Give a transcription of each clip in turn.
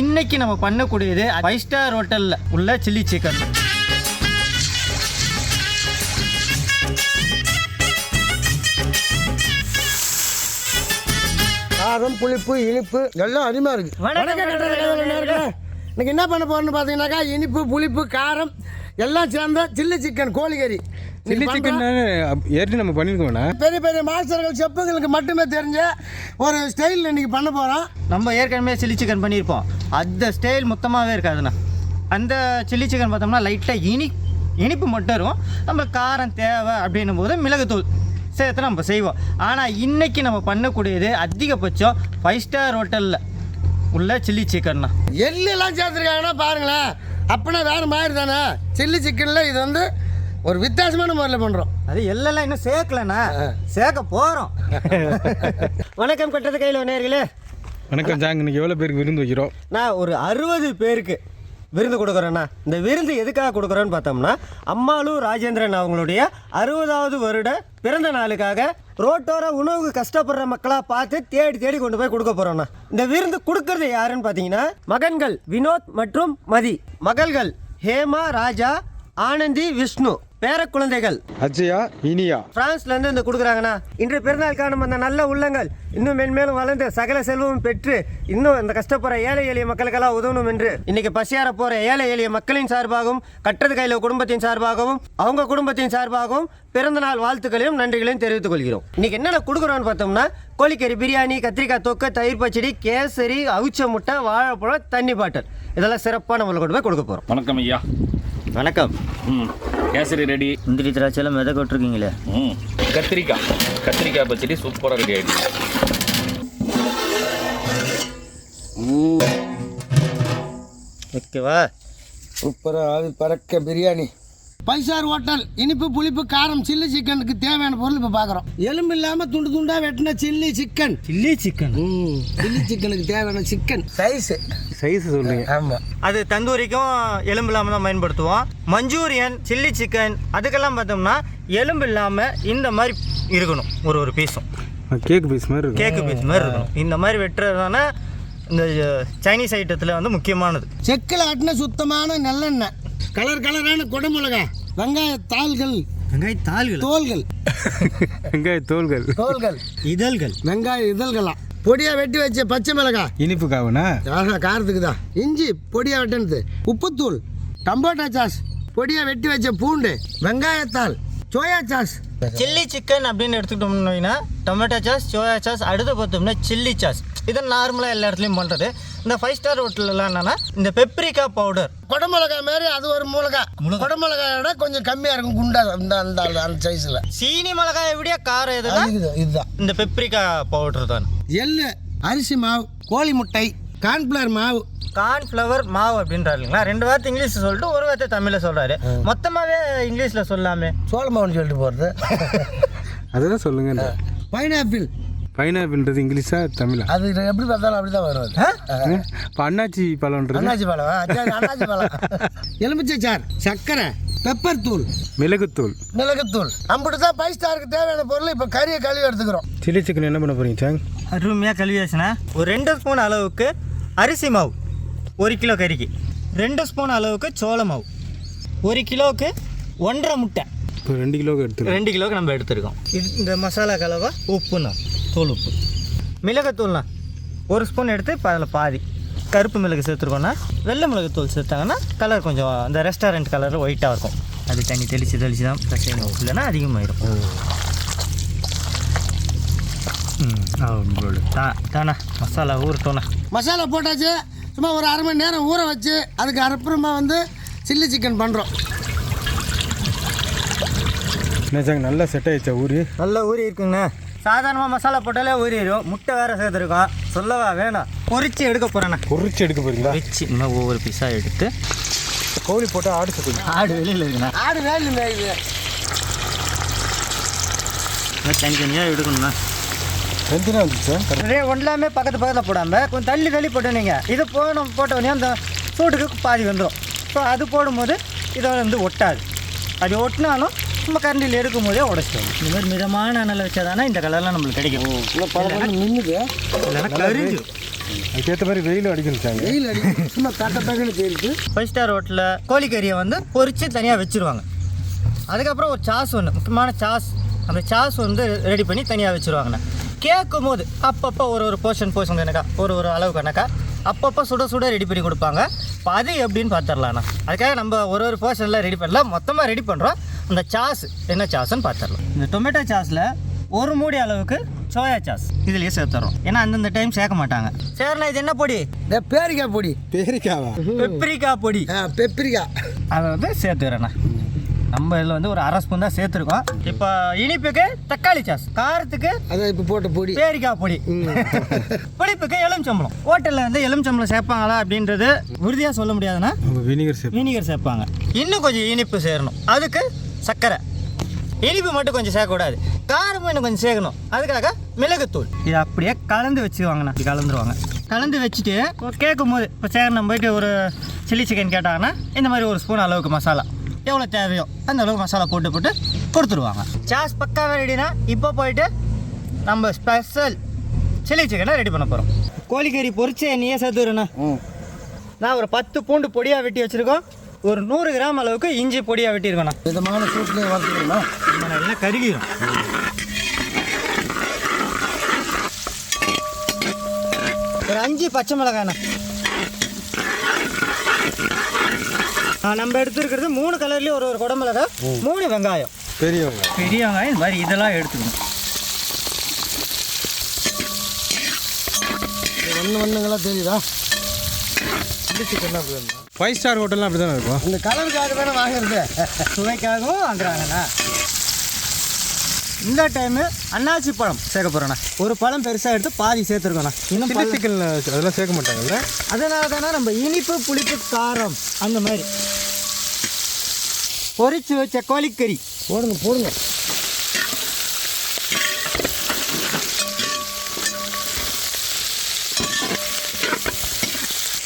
இன்னைக்கு நம்ம பண்ணக்கூடியது ஃபைவ் ஸ்டார் ஹோட்டலில் உள்ள சில்லி சிக்கன் காரம் புளிப்பு இனிப்பு எல்லாம் அருமையாக இருக்குது வணக்கம். இன்னைக்கு என்ன பண்ண போறோம்னு பார்த்தீங்கன்னாக்கா இனிப்பு புளிப்பு காரம் எல்லாம் சேர்ந்த சில்லி சிக்கன் கோழிக்கறி. Chilli chicken. ஏற்கனவே நம்ம பண்ணியிருக்கோண்ணா பெரிய பெரிய மாஸ்டர்கள் செப்புகளுக்கு மட்டுமே தெரிஞ்ச ஒரு ஸ்டைலில் இன்னைக்கு பண்ண போகிறோம் நம்ம ஏற்கனவே சில்லி சிக்கன் பண்ணியிருப்போம். அந்த ஸ்டைல் மொத்தமாகவே இருக்காதுண்ணா. அந்த சில்லி சிக்கன் பார்த்தோம்னா லைட்டாக இனி இனிப்பு மட்டும் இருக்கும் நம்மளுக்கு காரம் தேவை அப்படின்னும் போது மிளகுத்தூள் சேர்த்து நம்ம செய்வோம். ஆனால் இன்னைக்கு நம்ம பண்ணக்கூடியது அதிகபட்சம் ஃபைவ் ஸ்டார் ஹோட்டலில் உள்ள சில்லி சிக்கன்னா எல்லாம் சேர்த்துருக்காங்கன்னா பாருங்களேன் அப்படின்னா வேறு மாதிரி தானே. சில்லி சிக்கனில் இது வந்து ஒரு வித்தியாசமான முறையில் பண்ணுறோம் அது எல்லாம் இன்னும் சேர்க்கலண்ணா. சேர்க்க போகிறோம் வணக்கம் கட்டது கையில் நேர்களே வணக்கம் ஜாங். இன்னைக்கு எவ்வளோ பேருக்கு விருந்து வைக்கிறோம்? நான் ஒரு அறுபது பேருக்கு விருந்து கொடுக்குறேண்ணா இந்த விருந்து எதுக்காக கொடுக்குறோன்னு பார்த்தோம்னா அம்மாளு ராஜேந்திரன் அவங்களுடைய அறுபதாவது வருட பிறந்த நாளுக்காக ரோட்டோர உணவுக்கு கஷ்டப்படுற மக்களாக பார்த்து தேடி தேடி கொண்டு போய் கொடுக்க போகிறோண்ணா இந்த விருந்து கொடுக்கறது யாருன்னு பார்த்தீங்கன்னா மகன்கள் வினோத் மற்றும் மதி. மகள்கள் ஹேமா ராஜா ஆனந்தி விஷ்ணு. பேர குழந்தைகள். அஜயா இனியா. பிரான்ஸ்ல இருந்து இந்த கொடுக்குறாங்கண்ணா. இன்று பிறநாள் காணும் அந்த நல்ல உள்ளங்கள் இன்னும் மென்மேலும் வளர்ந்து சகல செல்வமும் பெற்று இன்னும் இந்த கஷ்டப்படுற ஏழை எளிய மக்களுக்கெல்லாம் உதவணும் என்று இன்னைக்கு பசியார போற ஏழை எளிய மக்களின் சார்பாகவும் கட்டது கையில குடும்பத்தின் சார்பாகவும் அவங்க குடும்பத்தின் சார்பாகவும் பிறந்த நாள் வாழ்த்துக்களையும் நன்றிகளையும் தெரிவித்துக் கொள்கிறோம். இன்னைக்கு என்னென்ன கொடுக்குறோம்னு பார்த்தோம்னா கோழிக்கறி பிரியாணி கத்திரிக்காய் தொக்கு தயிர் பச்சடி கேசரி அவிச்ச முட்டை வாழைப்பழம் தண்ணி பாட்டில். இதெல்லாம் சிறப்பாக நம்மளுக்கு கொண்டு போய் கொடுக்க போகிறோம் வணக்கம் ஐயா. வணக்கம். ம் கேசரி ரெடி. முந்திரி திராட்சையெல்லாம் மித கொட்டிருக்கீங்களே ம் கத்திரிக்காய். கத்திரிக்காய் பச்சடி சூப்பராக ரெடி ஆகிடுச்சு ஓகேவா சூப்பராக ஆவி பறக்க பிரியாணி. பைசார் ஹோட்டல் இனிப்பு புளிப்பு காரம் சில்லி சிக்கனுக்கு தேவையான பொருள் இப்போ பார்க்குறோம் எலும்பு இல்லாமல் துண்டு துண்டாக வெட்டின சில்லி சிக்கன். Chilli chicken? ம் சில்லி சிக்கனுக்கு தேவையான சிக்கன். சைஸு சைஸ் சொல்லுங்க ஆமாம் அது தந்தூரிக்கும் எலும்பு இல்லாமல் தான் பயன்படுத்துவோம். மஞ்சூரியன் சில்லி சிக்கன் அதுக்கெல்லாம் பார்த்தோம்னா எலும்பு இல்லாமல் இந்த மாதிரி இருக்கணும். ஒரு ஒரு பீஸும் கேக் பீஸ் மாதிரி இருக்கும் கேக்கு பீஸ் மாதிரி இருக்கணும். இந்த மாதிரி வெட்டுறதுனால இந்த சைனீஸ் ஐட்டத்தில் வந்து முக்கியமானது. செக்கில் ஆட்டின சுத்தமான நல்லெண்ணெய். கலர் கலரான குடமிளகா வெங்காய தாள்கள் வெங்காய தாள்கள்? தோல்கள் வெங்காய தோல்கள் தோல்கள் இதழ்கள். வெங்காய இதழ்களாம் பொடியாக வெட்டி வச்ச பச்சை மிளகாய் இனிப்பு காவனா? ஆஹா காரத்துக்கு தான். இஞ்சி பொடியாக வெட்டினது. உப்புத்தூள். Tomato sauce. பொடியாக வெட்டி வச்ச பூண்டு. வெங்காயத்தாள். Soya sauce. சில்லி சிக்கன் அப்படின்னு எடுத்துக்கிட்டோம்னா டொமேட்டோ சாஸ் சோயா சாஸ் அடுத்து பார்த்தோம்னா சில்லி சாஸ். இது நார்மலாக எல்லா இடத்துலையும் பண்ணுறது இந்த ஃபைவ் ஸ்டார் ஹோட்டல்லாம் என்னன்னா இந்த பெப்ரிகா பவுடர் குடமிளகாய் மாதிரி அது ஒரு மிளகாய். குடமிளகாயோட கொஞ்சம் கம்மியாக இருக்கும் குண்டா இந்த அந்த அந்த சைஸில் சீனி மிளகாயை விட காரம் எதுனா இது இதுதான். இந்த பெப்ரிகா பவுடர் தான். எள்ளு அரிசி மாவு கோழி முட்டை கார்ன்ஃப்ளவர் மாவு. கார்ன்ஃப்ளவர் மாவு அப்படின்றாரு இல்லைங்களா? ரெண்டு வார்த்தை இங்கிலீஷ் சொல்லிட்டு ஒரு வார்த்தை தமிழில் சொல்கிறாரு மொத்தமாகவே இங்கிலீஷில் சொல்லாமே. சோள மாவுன்னு சொல்லிட்டு போகிறது அதுதான் சொல்லுங்க. பைனாப்பிள். பைனாப்பிள்ன்றது இங்கிலீஷா தமிழா? அது எப்படி பார்த்தாலும் அப்படி தான் வரும். இப்போ அண்ணாச்சி பழம்ன்றது? அண்ணாச்சி பழம். அண்ணாச்சி பழம். எலுமிச்சை சார் சர்க்கரை பெப்பர் தூள். மிளகுத்தூள். மிளகுத்தூள். அம்பிட்டு தான் ஃபைவ் ஸ்டாருக்கு தேவையான பொருள். இப்போ கறியை கழுவி எடுத்துக்கிறோம். சில்லி சிக்கன் என்ன பண்ண போறீங்க சாங்? அருமையாக கழுவியாச்சுன்னா ஒரு ரெண்டு ஸ்பூன் அளவுக்கு அரிசி மாவு ஒரு கிலோ கறிக்கு. ரெண்டு ஸ்பூன் அளவுக்கு சோள மாவு. ஒரு கிலோவுக்கு ஒன்றரை முட்டை. இப்போ ரெண்டு கிலோக்கு எடுத்துருக்கோம் ரெண்டு கிலோவுக்கு நம்ம எடுத்துருக்கோம். இது இந்த மசாலா கலவை உப்புண்ணா தூள் உப்பு. மிளகுத்தூள்ண்ணா ஒரு ஸ்பூன் எடுத்து இப்போ அதில் பாதி. கருப்பு மிளகு சேர்த்துருக்கோன்னா வெள்ளை மிளகுத்தூள் சேர்த்தாங்கன்னா கலர் கொஞ்சம் அந்த ரெஸ்டாரண்ட் கலர் ஒயிட்டாக இருக்கும். அது தண்ணி தெளித்து தெளித்து தான் பிரச்சனை இல்லைன்னா அதிகமாயிடும் ம் தா தானே மசாலா ஊறட்டோண்ணா மசாலா போட்டாச்சு. சும்மா ஒரு அரை மணி நேரம் ஊற வச்சு அதுக்கு அப்புறமா வந்து சில்லி சிக்கன் பண்ணுறோம் சாங் நல்லா செட் ஆயிடுச்சா ஊரு நல்லா ஊறி இருக்குங்கண்ணா. சாதாரணமாக மசாலா போட்டாலே ஊறிடும். முட்டை வேறு சேர்த்துருக்கோம். சொல்லவா வேணாம். பொரிச்சு எடுக்க போகிறேண்ணா பொரிச்சு எடுக்க போறீங்களா? பொரிச்சு இன்னும் ஒவ்வொரு பீஸாக எடுத்து கோழி போட்டால் ஆடு சத்துங்க ஆடு வெளியில் இருக்குண்ணா. ஆடு வேலை மேயுது தனித்தனியாக எடுக்கணுண்ணா ரெண்டு நாள் வந்துச்சு? சார் நிறைய ஒன்றாமே பக்கத்து பக்கத்தில் போடாமல் கொஞ்சம் தள்ளி தள்ளி போட்டு நீங்கள் இது போடணும் போட்ட உடனே அந்த சூட்டுக்கு பாதி வந்துடும் ஸோ அது போடும்போது இதை வந்து ஒட்டாது. அது ஒட்டினாலும் நம்ம கரண்டியில் எடுக்கும் போதே உடச்சிடும். இந்த மாதிரி மிதமான அனல் வச்சா தானே இந்த கலர்லாம் நம்மளுக்கு கிடைக்கும். நின்றுது கரிஞ்சு அதுக்கேற்ற மாதிரி வெயில் சும்மா தக்க தக்கன்னு போயிருக்கு ஃபைவ் ஸ்டார் ஹோட்டலில் கோழிக்கறியை வந்து பொரித்து தனியாக வச்சுருவாங்க. அதுக்கப்புறம் ஒரு சாஸ் ஒன்று முக்கியமான சாஸ். அந்த சாஸ் வந்து ரெடி பண்ணி தனியாக வச்சுருவாங்கண்ணா. கேட்கும் போது அப்பப்போ ஒரு ஒரு போர்ஷன் போர்ஷன் கணக்கா ஒரு ஒரு அளவு கணக்கா அப்பப்போ சுட சுட ரெடி பண்ணி கொடுப்பாங்க. இப்போ அது எப்படின்னு பார்த்துடலாண்ணா அதுக்காக நம்ம ஒரு ஒரு போர்ஷனில் ரெடி பண்ணல மொத்தமாக ரெடி பண்ணுறோம் அந்த சாஸ் என்ன சாஸ்ன்னு பார்த்துடலாம். இந்த டொமேட்டோ சாஸில் ஒரு மூடி அளவுக்கு சோயா சாஸ் இதுலேயே சேர்த்துறோம். ஏன்னா அந்தந்த டைம் சேர்க்க மாட்டாங்க. சரிண்ணா இது என்ன பொடி? இந்த பேரிக்காய் பொடி. பேரிக்காவா? பெப்ரிக்கா பொடி. பெப்பரிக்காய். அதை வந்து சேர்த்துக்கிறேண்ணா. நம்ம இதில் வந்து ஒரு அரை ஸ்பூன் தான் சேர்த்துருக்கோம். இப்போ இனிப்புக்கு தக்காளி சாஸ் காரத்துக்கு அதான் இப்போ போட்ட பொடி. பேரிக்காய் பொடி. புளிப்புக்கு எலுமிச்சம்பளம் ஹோட்டலில் வந்து எலுமிச்சம்பளம் சேர்ப்பாங்களா அப்படின்றது உறுதியாக சொல்ல முடியாதுன்னா நம்ம வினிகர் வினிகர் சேர்ப்பாங்க. இன்னும் கொஞ்சம் இனிப்பு சேரணும். அதுக்கு சர்க்கரை. இனிப்பு மட்டும் கொஞ்சம் சேர்க்கக்கூடாது. காரம் இன்னும் கொஞ்சம் சேர்க்கணும். அதுக்காக மிளகுத்தூள். இது அப்படியே கலந்து வச்சுக்குவாங்கண்ணா. கலந்துருவாங்க. கலந்து வச்சுட்டு கேட்கும் போது இப்போ சேர் நம்ம போயிட்டு ஒரு சில்லி சிக்கன் கேட்டாங்கன்னா இந்த மாதிரி ஒரு ஸ்பூன் அளவுக்கு மசாலா. எவ்வளோ தேவையோ அந்த அளவுக்கு மசாலா போட்டு போட்டு கொடுத்துருவாங்க. சாஸ் பக்காவே ரெடினா இப்போ போயிட்டு நம்ம ஸ்பெஷல் சில்லி சிக்கனை ரெடி பண்ண போகிறோம் கோழிக்கறி பொரிச்சு எண்ணெயே சேர்த்துக்கிறேண்ணா நான் ஒரு பத்து பூண்டு பொடியாக வெட்டி வச்சுருக்கோம். ஒரு நூறு கிராம் அளவுக்கு இஞ்சி பொடியாக வெட்டியிருக்கோண்ணா. விதமான சூட்லேயே நம்ம நல்லா கருகிடும் ஒரு அஞ்சு பச்சை மிளகாண்ணா ஆ, நம்ம எடுத்துருக்கிறது மூணு கலர்லேயும் ஒரு ஒரு குடமிளகா மூணு வெங்காயம். பெரியவங்க பெரிய வெங்காயம் இந்த மாதிரி இதெல்லாம் எடுத்துக்கணும். ஒன்று ஒன்றுங்களாம் தெரியுதா? ஃபைவ் ஸ்டார் ஹோட்டல்லாம் அப்படி தானே இருக்கும்? இந்த கலருக்காக தானே வாங்குறது? சுவைக்காகவும் வாங்குறாங்கண்ணா. இந்த டைமு அன்னாச்சி பழம் சேர்க்க போகிறோண்ணா ஒரு பழம் பெருசாக எடுத்து பாதி சேர்த்துருக்கோண்ணா இன்னும் சிக்கன் அதெல்லாம் சேர்க்க மாட்டாங்கல்ல? அதனால தானே நம்ம இனிப்பு புளிப்பு காரம் அந்த மாதிரி. பொரிச்சு வச்ச கோழிக்கறி. போடுங்க போடுங்க.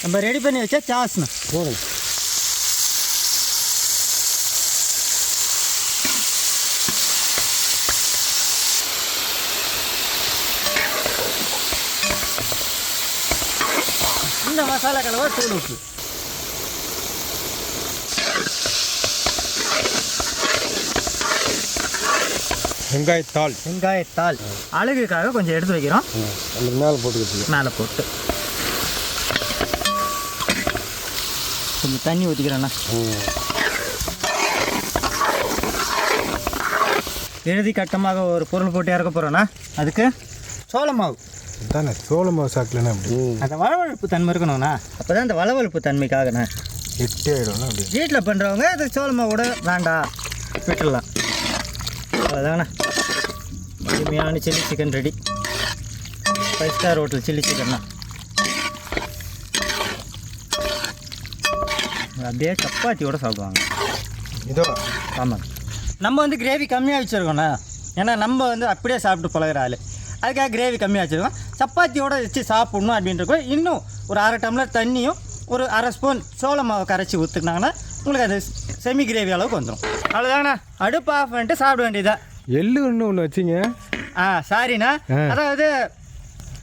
நம்ம ரெடி பண்ணி வச்ச சாஸ்ண்ணா. போடுங்க. இந்த மசாலா கலவை தூள் உப்பு. வெங்காயத்தாள். வெங்காயத்தாள். அழகுக்காக கொஞ்சம் எடுத்து வைக்கிறோம். மேலே போட்டுக்கிட்டு மேலே போட்டு. கொஞ்சம் தண்ணி ஊற்றிக்கிறேண்ணா இறுதி கட்டமாக ஒரு பொருள் போட்டு இறக்க போகிறோண்ணா அதுக்கு சோள மாவு தானே சோள மாவு சாக்கலன்னா அப்படி அந்த வளவழுப்பு தன்மை இருக்கணும்ண்ணா அப்போ தான் அந்த வளவழுப்பு தன்மைக்காகண்ணா. கெட்டி ஆகிடும்னா அப்படி. வீட்டில் பண்ணுறவங்க அது சோளமா கூட வேண்டாம் விட்டுடலாம் அவ்வளோதாங்கண்ணா அருமையான chilli chicken ready five star hotel chilli சிக்கன்ண்ணா அப்படியே சப்பாத்தியோட சாப்பிடுவாங்க. இதோ. ஆமாங்க நம்ம வந்து கிரேவி கம்மியாக வச்சுருக்கோண்ணா ஏன்னா நம்ம வந்து அப்படியே சாப்பிட்டு பழகுற ஆள். அதுக்காக கிரேவி கம்மியாக வச்சுருக்கோம். சப்பாத்தியோட வச்சு சாப்பிட்ணும் அப்படின்றப்போ இன்னும் ஒரு அரை டம்ளர் தண்ணியும் ஒரு அரை ஸ்பூன் சோள மாவை கரைச்சி ஊற்றுனாங்கன்னா உங்களுக்கு அது செமி கிரேவி அளவுக்கு வந்துடும் அவ்வளோதாங்கண்ணா அடுப்பு ஆஃப் பண்ணிட்டு சாப்பிட வேண்டியதுதான். எள்ளு ஒன்று ஒன்று வச்சிங்க? ஆ சாரிண்ணா. அதாவது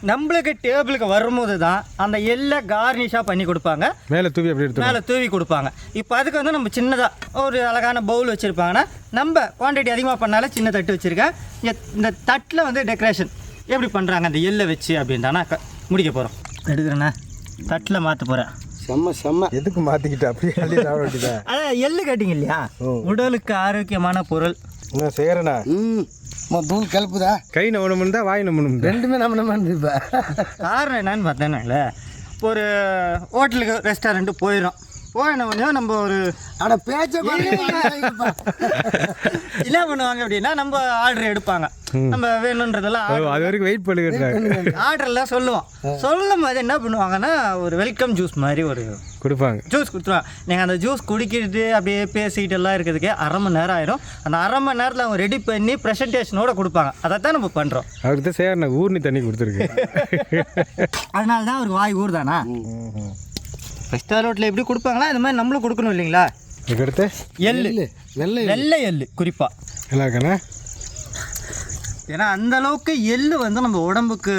நம்மளுக்கு டேபிளுக்கு வரும்போது தான் அந்த எல்லை கார்னிஷாக பண்ணி கொடுப்பாங்க. மேலே தூவி அப்படி எடுத்து மேலே தூவி கொடுப்பாங்க. இப்போ அதுக்கு வந்து நம்ம சின்னதாக ஒரு அழகான பவுல் வச்சுருப்பாங்கன்னா நம்ம குவான்டிட்டி அதிகமாக பண்ணால சின்ன தட்டு வச்சுருக்கேன். இந்த தட்டில் வந்து டெக்கரேஷன் எப்படி பண்ணுறாங்க அந்த எள்ளை வச்சு அப்படின்ட்டானா முடிக்க போகிறோம் எடுக்கிறேண்ணா. தட்டில் மாற்ற போகிறேன் செம்ம செம்ம. எதுக்கு மாற்றிக்கிட்டு அப்படியே அள்ளி சாப்பிட வேண்டியதான் அதான் எள்ளு கட்டிங்க இல்லையா. உடலுக்கு ஆரோக்கியமான பொருள். என்ன செய்கிறேண்ணா ம். தூள் கலப்புதா கை நம்பணும் தான் வாய் நம்பணும் ரெண்டுமே நம்ம நம்ம இப்போ காரணம் என்னன்னு பார்த்தேன்னாங்களே ஒரு ஹோட்டலுக்கு ரெஸ்டாரண்ட்டு போயிடும் போயின உடனே நம்ம ஒரு பேச்ச என்ன பண்ணுவாங்க அப்படின்னா நம்ம ஆர்டர் எடுப்பாங்க. நம்ம வேணுன்றதெல்லாம் அது வரைக்கும் வெயிட் பண்ணுகிறாங்க ஆர்டர்லாம் சொல்லுவோம். சொல்லும் போது என்ன பண்ணுவாங்கன்னா ஒரு வெல்கம் ஜூஸ் மாதிரி ஒரு கொடுப்பாங்க. ஜூஸ் கொடுத்துருவாங்க. நீங்கள் அந்த ஜூஸ் குடிக்கிறது அப்படியே பேசிக்கிட்டு எல்லாம் இருக்கிறதுக்கே அரை மணி நேரம் ஆயிரும். அந்த அரை மணி நேரத்தில் அவங்க ரெடி பண்ணி ப்ரெசன்டேஷனோட கொடுப்பாங்க. அதை தான் நம்ம பண்ணுறோம் அவருக்கு தான் ஊர்னி தண்ணி கொடுத்துருக்கு அதனால தான் அவருக்கு வாய் ஃபஸ்ட் ரோட்டில் எப்படி கொடுப்பாங்களா? இந்த மாதிரி நம்மளும் கொடுக்கணும் இல்லைங்களா? இதுக்கடுத்து எள்ளு. வெள்ளை வெள்ளை எள்ளு குறிப்பாக நல்லா இருக்காண்ணா ஏன்னா அந்த அளவுக்கு எள்ளு வந்து நம்ம உடம்புக்கு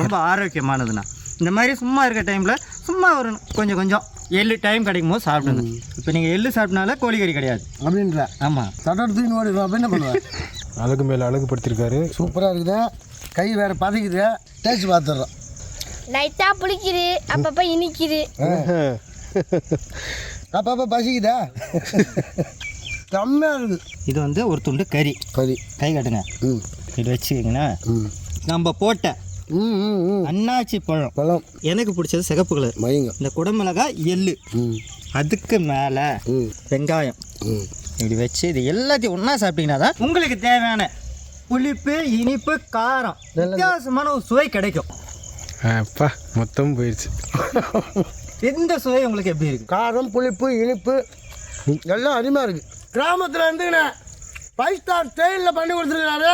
ரொம்ப ஆரோக்கியமானதுண்ணா இந்த மாதிரி சும்மா இருக்க டைமில் சும்மா ஒரு கொஞ்சம் கொஞ்சம் எள்ளு டைம் கிடைக்கும் போது சாப்பிடுங்க இப்போ நீங்கள் எள்ளு சாப்பிட்டனால கோழிக்கறி கிடையாது. அப்படின்ற. ஆமாம் சட்டை தூக்கி ஓடி என்ன பண்ணுவேன் அழகு மேலே அழகுபடுத்திருக்காரு. சூப்பராக இருக்குது. கை வேறு பதைக்குது. டேஸ்ட் பார்த்துடுறோம் லைட்டாக புளிக்குது அப்பப்போ இனிக்குது. அப்பப்போ பசிக்குதா? செம்மையாக இருக்குது. இது வந்து ஒரு துண்டு கறி. கறி. கை கட்டுங்க. ம். இது வச்சுக்கிங்கன்னா ம். நம்ம போட்ட ம் ம் ம். அன்னாச்சி பழம். பழம். எனக்கு பிடிச்சது சிகப்பு கலர். மயங்க. இந்த குடமிளகாய் எள்ளு. ம். அதுக்கு மேலே வெங்காயம். ம். இப்படி வச்சு இது எல்லாத்தையும் ஒன்றா சாப்பிட்டீங்கன்னா தான் உங்களுக்கு தேவையான புளிப்பு இனிப்பு காரம் வித்தியாசமான ஒரு சுவை கிடைக்கும். அப்பா மொத்தம் போயிடுச்சு எந்த சுவை உங்களுக்கு எப்படி இருக்கு? காரம் புளிப்பு இனிப்பு எல்லாம் அருமையாக இருக்குது கிராமத்தில் இருந்துங்கண்ணே ஃபைவ் ஸ்டார் ஸ்டைலில் பண்ணி கொடுத்துருக்காரு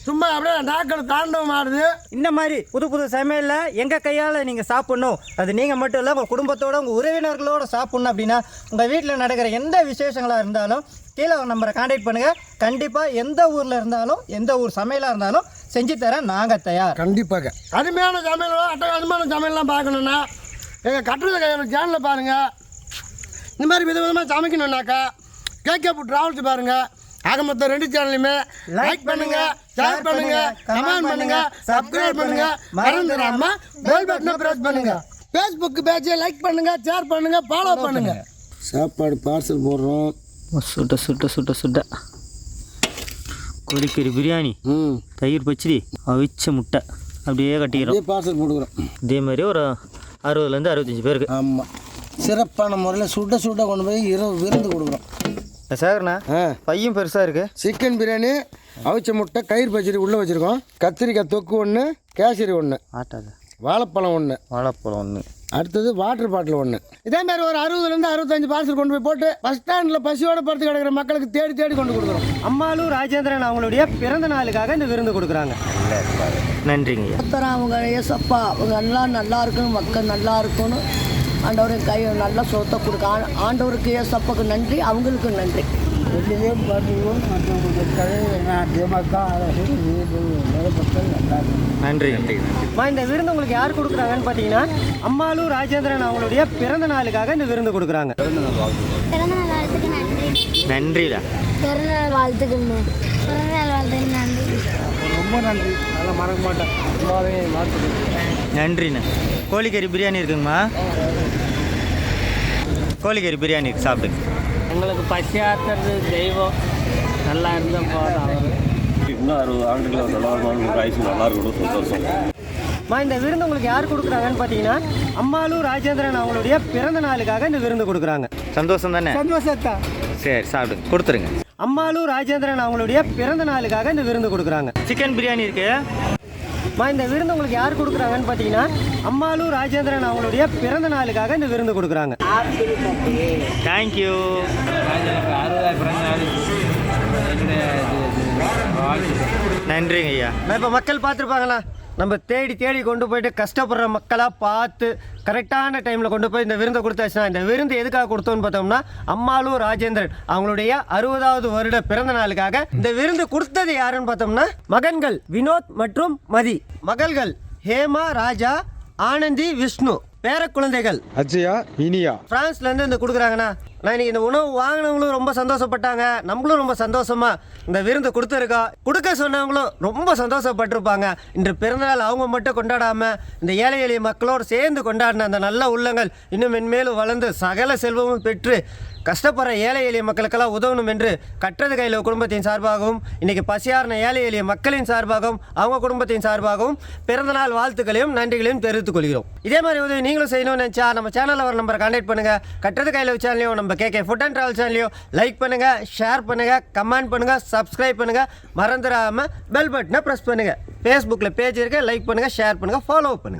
சும்மா அப்படியே நாக்கள் தாண்டவம் ஆடுது. இந்த மாதிரி புது புது சமையலில் எங்கள் கையால் நீங்கள் சாப்பிட்ணும் அது நீங்கள் மட்டும் இல்லை உங்கள் குடும்பத்தோட உங்கள் உறவினர்களோட சாப்பிட்ணும் அப்படின்னா உங்கள் வீட்டில் நடக்கிற எந்த விசேஷங்களாக இருந்தாலும் கீழே ஒரு நம்பரை காண்டாக்ட் பண்ணுங்கள் கண்டிப்பாக எந்த ஊரில் இருந்தாலும் எந்த ஊர் சமையலாக இருந்தாலும் செஞ்சு தர நாங்கள் தயார். கண்டிப்பாக. அருமையான சமையல் அட்டகாசமான சமையல்லாம் பார்க்கணுன்னா எங்கள் கட்டுறது கையில் சேனலில் பாருங்கள் இந்த மாதிரி விதவிதமாக சமைக்கணுன்னாக்கா கேகே ட்ராவல்ஸ் பாருங்கள் ஆக மொத்தம் ரெண்டு சேனலையுமே லைக் பண்ணுங்க ஷேர் பண்ணுங்க கமெண்ட் பண்ணுங்க சப்ஸ்கிரைப் பண்ணுங்க. மறந்துடாம பெல் பட்டனை பிரஸ் பண்ணுங்க. ஃபேஸ்புக் பேஜை லைக் பண்ணுங்க ஷேர் பண்ணுங்க ஃபாலோ பண்ணுங்க. சாப்பாடு பார்சல் போடுறோம். சுட்ட சுட்ட சுட்ட சுட்ட கோழிக்கறி பிரியாணி. ம். தயிர் பச்சடி அவிச்ச முட்டை. அப்படியே கட்டிக்கிறோம். பார்சல் போட்டுக்கிறோம். இதே மாதிரி ஒரு அறுபதுலேருந்து அறுபத்தஞ்சு பேருக்கு. ஆமாம் சிறப்பான முறையில் சுட சுட கொண்டு போய் இரவு விருந்து கொடுக்குறோம். சார்ண்ணா ஆ. பையும் பெருசாக இருக்குது சிக்கன் பிரியாணி அவிச்ச முட்டை கயிறு பச்சடி உள்ளே வச்சுருக்கோம். கத்திரிக்காய் தொக்கு ஒன்று கேசரி ஒன்று ஆட்டாது. வாழைப்பழம் ஒன்று வாழைப்பழம் ஒன்று அடுத்தது வாட்டர் பாட்டில் ஒன்று இதே மாதிரி ஒரு அறுபதுலேருந்து அறுபத்தஞ்சு பார்சல் கொண்டு போய் போட்டு பஸ் ஸ்டாண்டில் பசியோட படுத்து கிடக்கிற மக்களுக்கு தேடி தேடி கொண்டு கொடுக்குறோம். அம்மாலூர் ராஜேந்திரன் அவங்களுடைய பிறந்த நாளுக்காக இந்த விருந்து கொடுக்குறாங்க. நன்றிங்க கத்தரா அவங்க ஏசப்பா அவங்க எல்லாம் நல்லா இருக்கணும் மக்கள் நல்லா இருக்கணும். ஆண்டவரை கை நல்லா சொத்தை கொடுக்க. ஆண்டவருக்கு ஏசப்பாக்கு நன்றி அவங்களுக்கு நன்றி. நன்றி நன்றி அம்மா, இந்த விருந்து உங்களுக்கு யார் கொடுக்குறாங்கன்னு பார்த்தீங்கன்னா அம்மாலூர் ராஜேந்திரன் அவங்களுடைய பிறந்த நாளுக்காக இந்த விருந்து கொடுக்குறாங்க. பிறந்தநாள் வாழ்த்துக்கு நன்றி. நன்றிடா. பிறந்தநாள் வாழ்த்துக்குங்க பிறந்தநாள் வாழ்த்துக்கு நன்றி. நன்றிண்ணே. கோழிக்கறி பிரியாணி இருக்குங்கம்மா. கோழிக்கறி பிரியாணி இருக்கு சாப்பிடுங்க. எங்களுக்கு பசியாத்துறது தெய்வம். நல்லா இருந்தால் போதும் அவர். இன்னும் அறுபது ஆண்டுகள் நல்லா இருக்கணும் ஆயுசு நல்லா இருக்கணும் சந்தோஷம். அம்மா, இந்த விருந்து உங்களுக்கு யார் கொடுக்குறாங்கன்னு பார்த்தீங்கன்னா அம்மாலூர் ராஜேந்திரன் அவங்களுடைய பிறந்த நாளுக்காக இந்த விருந்து கொடுக்குறாங்க. சந்தோஷம் தானே? சந்தோஷத்தா? சரி சாப்பிடுங்க. கொடுத்துருங்க. அம்மாலூர் ராஜேந்திரன் அவங்களுடைய பிறந்த நாளுக்காக இந்த விருந்து கொடுக்குறாங்க. சிக்கன் பிரியாணி இருக்கு. அம்மா, இந்த விருந்து உங்களுக்கு யார் கொடுக்குறாங்கன்னு பார்த்தீங்கன்னா அம்மாலூர் ராஜேந்திரன் அவங்களுடைய பிறந்த நாளுக்காக இந்த விருந்து கொடுக்குறாங்க. தேங்க்யூ நன்றிங்க ஐயா. இப்போ மக்கள் பார்த்துருப்பாங்களா? நம்ம தேடி தேடி கொண்டு போயிட்டு கஷ்டப்படுற மக்களாக பார்த்து கரெக்டான டைமில் கொண்டு போய் இந்த விருந்தை கொடுத்தாச்சுன்னா இந்த விருந்து எதுக்காக கொடுத்தோம்னு பார்த்தோம்னா அம்மாலூர் ராஜேந்திரன் அவங்களுடைய அறுபதாவது வருட பிறந்த நாளுக்காக இந்த விருந்து கொடுத்தது யாருன்னு பார்த்தோம்னா மகன்கள் வினோத் மற்றும் மதி. மகள்கள் ஹேமா ராஜா ஆனந்தி விஷ்ணு பேர குழந்தைகள். அஜயா இனியா. பிரான்ஸ்லேருந்து இந்த கொடுக்குறாங்கண்ணா. நான் இன்னைக்கு இந்த உணவு வாங்கினவங்களும் ரொம்ப சந்தோஷப்பட்டாங்க. நம்மளும் ரொம்ப சந்தோஷமா இந்த விருந்து கொடுத்துருக்கோம். கொடுக்க சொன்னவங்களும் ரொம்ப சந்தோஷப்பட்டிருப்பாங்க. இன்று பிறந்தநாள் அவங்க மட்டும் கொண்டாடாம இந்த ஏழை எளிய மக்களோடு சேர்ந்து கொண்டாடின அந்த நல்ல உள்ளங்கள் இன்னும் மென்மேலும் வளர்ந்து சகல செல்வமும் பெற்று கஷ்டப்படுற ஏழை எளிய மக்களுக்கெல்லாம் உதவணும் என்று கற்றது கையில் குடும்பத்தின் சார்பாகவும் இன்றைக்கி பசியாரின ஏழை எளிய மக்களின் சார்பாகவும் அவங்க குடும்பத்தின் சார்பாகவும் பிறந்தநாள் வாழ்த்துக்களையும் நன்றிகளையும் தெரிவித்துக் கொள்கிறோம். இதே மாதிரி உதவி நீங்களும் செய்யணும்னு நினச்சா நம்ம சேனலில் வர நம்பரை கான்டாக்ட் பண்ணுங்கள் கட்டுறது கையில் சேனலையும் நம்ம K K food and travel சேனலையும் லைக் பண்ணுங்கள் ஷேர் பண்ணுங்கள் கமெண்ட் பண்ணுங்கள் சப்ஸ்கிரைப் பண்ணுங்கள் மறந்துடாமல் பெல் பட்டனை ப்ரெஸ் பண்ணுங்கள் ஃபேஸ்புக்கில் பேஜ் இருக்கு லைக் பண்ணுங்கள் ஷேர் பண்ணுங்கள் ஃபாலோ பண்ணுங்க.